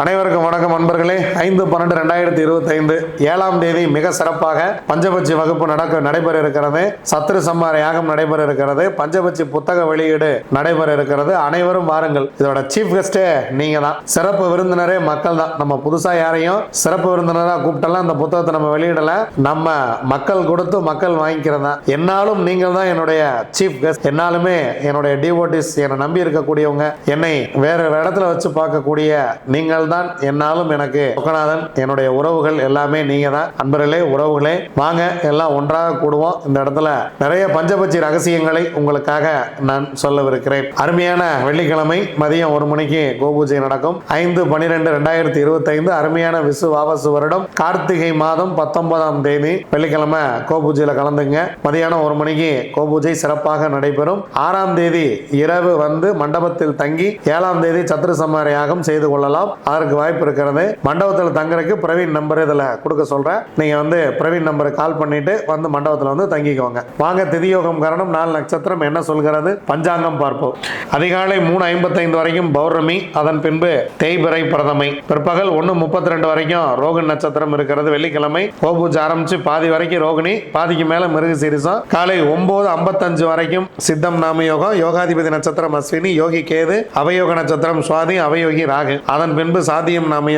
அனைவருக்கும் வணக்கம் நண்பர்களே. ஐந்து பன்னெண்டு ரெண்டாயிரத்தி இருபத்தி ஐந்து ஏழாம் தேதி மிக சிறப்பாக பஞ்சபட்சி வகுப்பு நடக்க நடைபெற இருக்கிறது சத்ரு சம்மார யாகம் நடைபெற இருக்கிறது பஞ்சபட்சி புத்தக வெளியீடு நடைபெற இருக்கிறது அனைவரும் வாருங்கள். இதோட சீஃப் கெஸ்டே நீங்க தான் சிறப்பு விருந்தினரே மக்கள் தான் நம்ம புதுசா யாரையும் சிறப்பு விருந்தினராக கூப்பிட்டலாம் அந்த புத்தகத்தை நம்ம வெளியிடல. நம்ம மக்கள் கொடுத்து மக்கள் வாங்கிக்கிறதா. என்னாலும் நீங்கள் தான் என்னுடைய சீஃப் கெஸ்ட் என்னாலுமே என்னுடைய டிவோட்டிஸ் என்னை நம்பி இருக்கக்கூடியவங்க என்னை வேற ஒரு இடத்துல வச்சு பார்க்கக்கூடிய நீங்கள் தான் என்னாலும் எனக்கு. சொக்கநாதன் என்னுடைய உறவுகள் எல்லாமே நீங்க தான் அன்பர்களே உறவுகளே வாங்க எல்லாம் ஒன்றாக கூடுவோம். இந்த இடத்துல நிறைய பஞ்சபட்சி ரகசியங்களை உங்களுக்காக நான் சொல்லவிருக்கிறேன். அருமையான வெள்ளிக்கிழமை மதியம் ஒரு மணிக்கு கோபூஜை நடக்கும். ஐந்து பனிரெண்டு ரெண்டாயிரத்தி இருபத்தி ஐந்து அருமையான விசு வாபசு வருடம். கார்த்திகை மாதம் பத்தொன்பதாம் தேதி வெள்ளிக்கிழமை கோபூஜையில கலந்துங்க. மதியானம் ஒரு மணிக்கு கோபூஜை சிறப்பாக நடைபெறும். ஆறாம் தேதி இரவு வந்து மண்டபத்தில் தங்கி ஏழாம் தேதி சத்ரு சமாரியாகம் செய்து கொள்ளலாம். யாருக்கு வாய்ப்பு இருக்கிறது. மண்டபத்தில் தங்குறதுக்கு பிரவீன் நம்பர் இதில் கொடுக்க சொல்றேன். நீங்கள் வந்து பிரவீன் நம்பருக்கு கால் பண்ணிட்டு வந்து மண்டபத்தில் வந்து தங்கிக்கோங்க. வாங்க திதியோகம் காரணம் நாலு நட்சத்திரம் என்ன சொல்கிறது? பஞ்சாங்கம் பார்ப்போம். அதிகாலை மூணு ஐம்பத்தைந்து வரைக்கும் பௌர்ணமி அதன் பின்பு தேய்பிறை பிரதமை. பிற்பகல் ஒன்று முப்பத்தி ரெண்டு வரைக்கும் ரோகன் நட்சத்திரம் இருக்கிறது வெள்ளிக்கிழமை. கோபூஜை ஆரம்பிச்சு பாதி வரைக்கும் ரோகிணி பாதிக்கு மேலே மிருக சீரிசம். காலை ஒன்பது ஐம்பத்தஞ்சு வரைக்கும் சித்தம் நாம யோகம் யோகாதிபதி நட்சத்திரம் அஸ்வினி யோகி கேது அவயோக நட்சத்திரம் சுவாதி அவயோகி ராகு. அதன் பின்பு சாத்தியம் நாம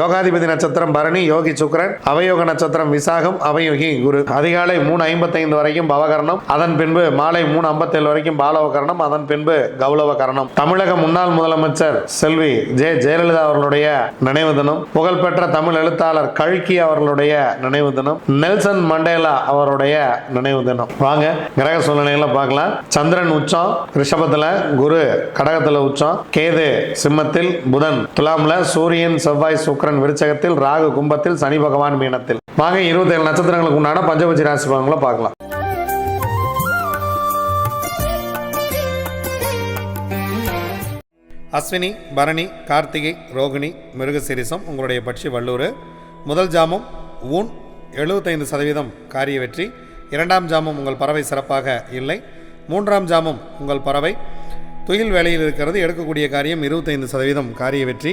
யோகாதிபதி நட்சத்திரம் பரணி யோகி சுக்ரன் அவயோக நட்சத்திரம் விசாகம் அவயோகி குரு. அதிகாலை மூணு ஐம்பத்தைந்து வரைக்கும் பவகரணம். அதன் பின்பு மாலை மூணு ஐம்பத்தேழு வரைக்கும் பாலவகரணம் அதன் பின்பு கௌலவ கரணம் தமிழக முன்னாள் முதலமைச்சர் செல்வி ஜெ. ஜெயலலிதா அவர்களுடைய நினைவு தினம். புகழ்பெற்ற தமிழ் எழுத்தாளர் கல்கி அவர்களுடைய நினைவு தினம். நெல்சன் மண்டேலா அவருடைய நினைவு தினம். வாங்க கிரக சூழ்நிலைகளை பார்க்கலாம். சந்திரன் உச்சம் ரிஷபத்தில் குரு கடகத்தில் உச்சம் கேது சிம்மத்தில் புதன் துலாமில் சூரியன் செவ்வாய் சுக்கிரன் விருச்சகத்தில் ராகு கும்பத்தில் சனி பகவான் மீனத்தில். வாங்க இருபத்தேழு நட்சத்திரங்களுக்கு உண்டான பஞ்சபட்சி ராசி பலன்களை பார்க்கலாம். அஸ்வினி பரணி கார்த்திகை ரோகிணி மிருகசிரிசம் உங்களுடைய பட்சி வல்லூர் முதல் ஜாமம் ஊன் எழுபத்தைந்து சதவீதம் காரிய வெற்றி. இரண்டாம் ஜாமம் உங்கள் பறவை சிறப்பாக இல்லை. மூன்றாம் ஜாமம் உங்கள் பறவை. துயில் வேலையில் இருக்கிறது எடுக்கக்கூடிய காரியம் இருபத்தைந்து சதவீதம் காரிய வெற்றி.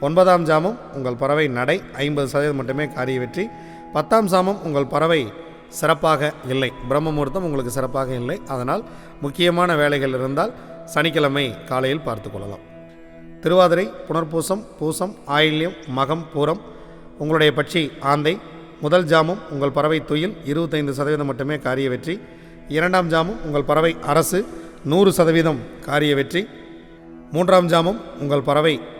ஒன்பதாம் ஜாமம் உங்கள் பறவை நடை ஐம்பது சதவீதம் மட்டுமே காரிய வெற்றி. பத்தாம் சாமம் உங்கள் பறவை சிறப்பாக இல்லை. பிரம்ம முகூர்த்தம் உங்களுக்கு சிறப்பாக இல்லை. அதனால் முக்கியமான வேலைகள் இருந்தால் சனிக்கிழமை காலையில் பார்த்து கொள்ளலாம். திருவாதிரை புனர்பூசம் பூசம் ஆயில்யம் மகம் பூரம் உங்களுடைய பட்சி ஆந்தை. முதல் ஜாமும் உங்கள் பறவை துயில் இருபத்தைந்து சதவீதம் மட்டுமே காரிய வெற்றி. இரண்டாம் ஜாமும் உங்கள் பறவை அரசு நூறு சதவீதம் காரிய வெற்றி. மூன்றாம் ஜாமும் உங்கள் பறவை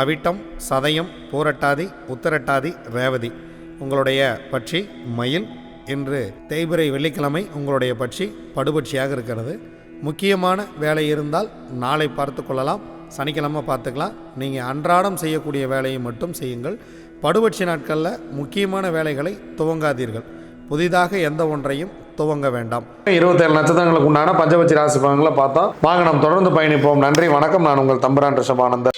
அவிட்டம் சதயம் பூரட்டாதி உத்தரட்டாதி ரேவதி. உங்களுடைய பட்சி மயில் இன்று தேய்பிரை வெள்ளிக்கிழமை உங்களுடைய பட்சி படுபட்சியாக இருக்கிறது. முக்கியமான வேலை இருந்தால் நாளை பார்த்து கொள்ளலாம். சனிக்கிழமை பார்த்துக்கலாம். நீங்கள் அன்றாடம் செய்யக்கூடிய வேலையை மட்டும் செய்யுங்கள். படுபட்சி நாட்களில் முக்கியமான வேலைகளை துவங்காதீர்கள். புதிதாக எந்த ஒன்றையும் துவங்க வேண்டாம். இருபத்தேழு நட்சத்திரங்களுக்கு உண்டான பஞ்சபட்சி ராசி பலன்களை பார்த்தோம் வாங்க நாம் தொடர்ந்து பயணிப்போம். நன்றி வணக்கம். நான் உங்கள் தம்புரான் ரிஷபானந்தர்